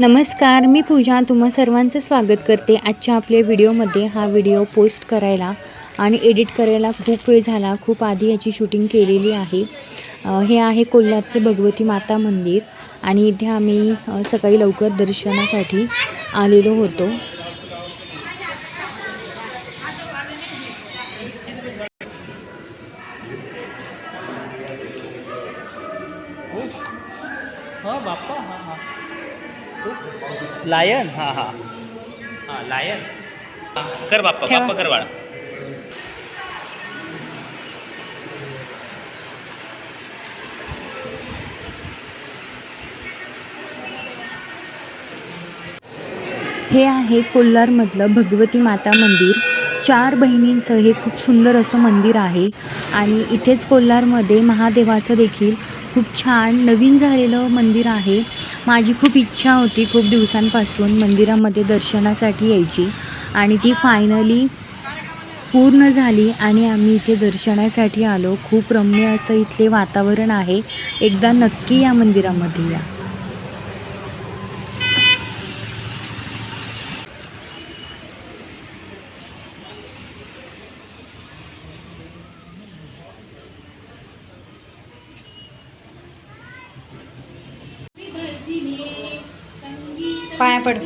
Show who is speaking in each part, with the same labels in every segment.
Speaker 1: नमस्कार मी पूजा. तुम्हा सर्वांचं स्वागत करते आजच्या आपल्या व्हिडिओमध्ये. हा व्हिडिओ पोस्ट करायला आणि एडिट करायला खूप वेळ झाला. खूप आधी याची शूटिंग केलेली आहे. हे आहे कोल्हारचं भगवती माता मंदिर आणि इथे आम्ही सकाळी लवकर दर्शनासाठी आलेलो होतो.
Speaker 2: हो, बाप्पा लायन? हा हा. हा लायन. हा, कर बाप्पा
Speaker 1: ठेवा.
Speaker 2: बाप्पा कर बाळा
Speaker 1: हे आहे कोल्हारमधलं भगवती माता मंदिर. चार बहिणींचं हे खूप सुंदर असं मंदिर आहे. आणि इथेच कोल्हारमध्ये महादेवाचं देखील खूप छान नवीन झालेलं मंदिर आहे. माझी खूप इच्छा होती खूप दिवसांपासून मंदिरामध्ये दर्शनासाठी यायची. आणि ती फायनली पूर्ण झाली आणि आम्ही इथे दर्शनासाठी आलो. खूप रम्य असं इथले वातावरण आहे. एकदा नक्की या मंदिरामध्ये या. पाया पड.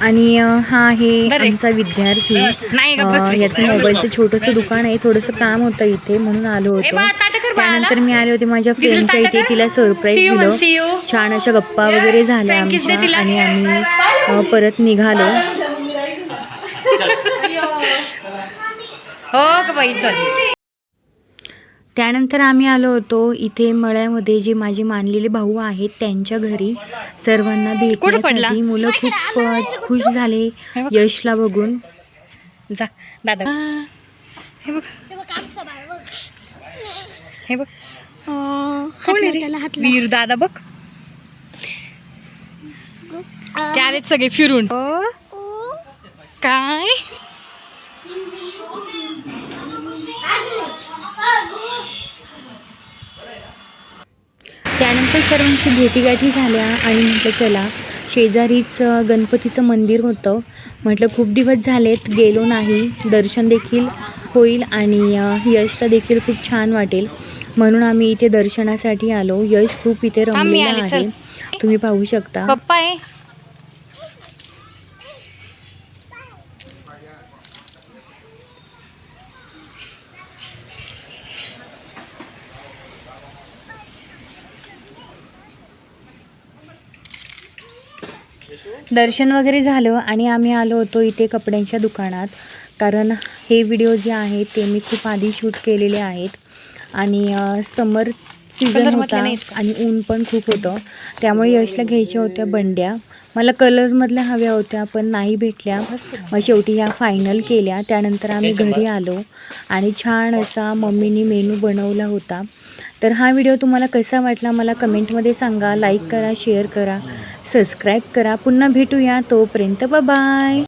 Speaker 1: आणि हा आहे. आमचा विद्यार्थी. याचं मोबाईलचं छोटंसं दुकान आहे. थोडंसं काम होतं इथे म्हणून आलो होतो. त्यानंतर मी आले होते माझ्या फ्रेंडच्या इथे. तिला सरप्राईज दिलं. छान अशा गप्पा वगैरे झाल्या आमच्या आणि आम्ही परत निघालो.
Speaker 2: हो का बाई चल.
Speaker 1: त्यानंतर आम्ही आलो होतो. इथे मळ्यामध्ये जे माझे मानलेले भाऊ आहेत त्यांच्या घरी. सर्वांना भेटण्यासाठी मुलं खूप खुश झाले.
Speaker 2: बघ.
Speaker 1: यशला बघून.
Speaker 2: जा दादा. हे बघ. हे रे? वीर दादा बघ. सगळे फिरून. काय?
Speaker 1: त्यानंतर सर्वांशी भेटीगाठी झाल्या आणि म्हटलं चला शेजारीच गणपतीचं मंदिर होतं. म्हटलं खूप दिवस झालेत गेलो नाही. दर्शन देखील होईल आणि यशला देखील खूप छान वाटेल. म्हणून आम्ही इथे दर्शनासाठी आलो. यश खूप इथे रमलेला आहे. तुम्ही पाहू शकता.
Speaker 2: पप्पा आहे.
Speaker 1: दर्शन वगैरे झालं आणि आम्ही आलो होतो इथे कपड्यांच्या दुकानात. कारण हे व्हिडिओ जे आहेत ते मी खूप आधी शूट केलेले आहेत. आणि समर सीझन होता? आणि ऊन पण खूप होतं. त्यामुळे यशला घ्यायच्या होत्या बंड्या. मला कलरमधल्या हव्या होत्या पण नाही भेटल्या. मग शेवटी ह्या फायनल केल्या. त्यानंतर आम्ही घरी आलो. आणि छान असा मम्मीनी मेनू बनवला होता. तर हा व्हिडिओ तुम्हाला कसा वाटला मला कमेंटमध्ये सांगा लाईक करा शेअर करा सबस्क्राईब करा. पुन्हा भेटूया तोपर्यंत बाय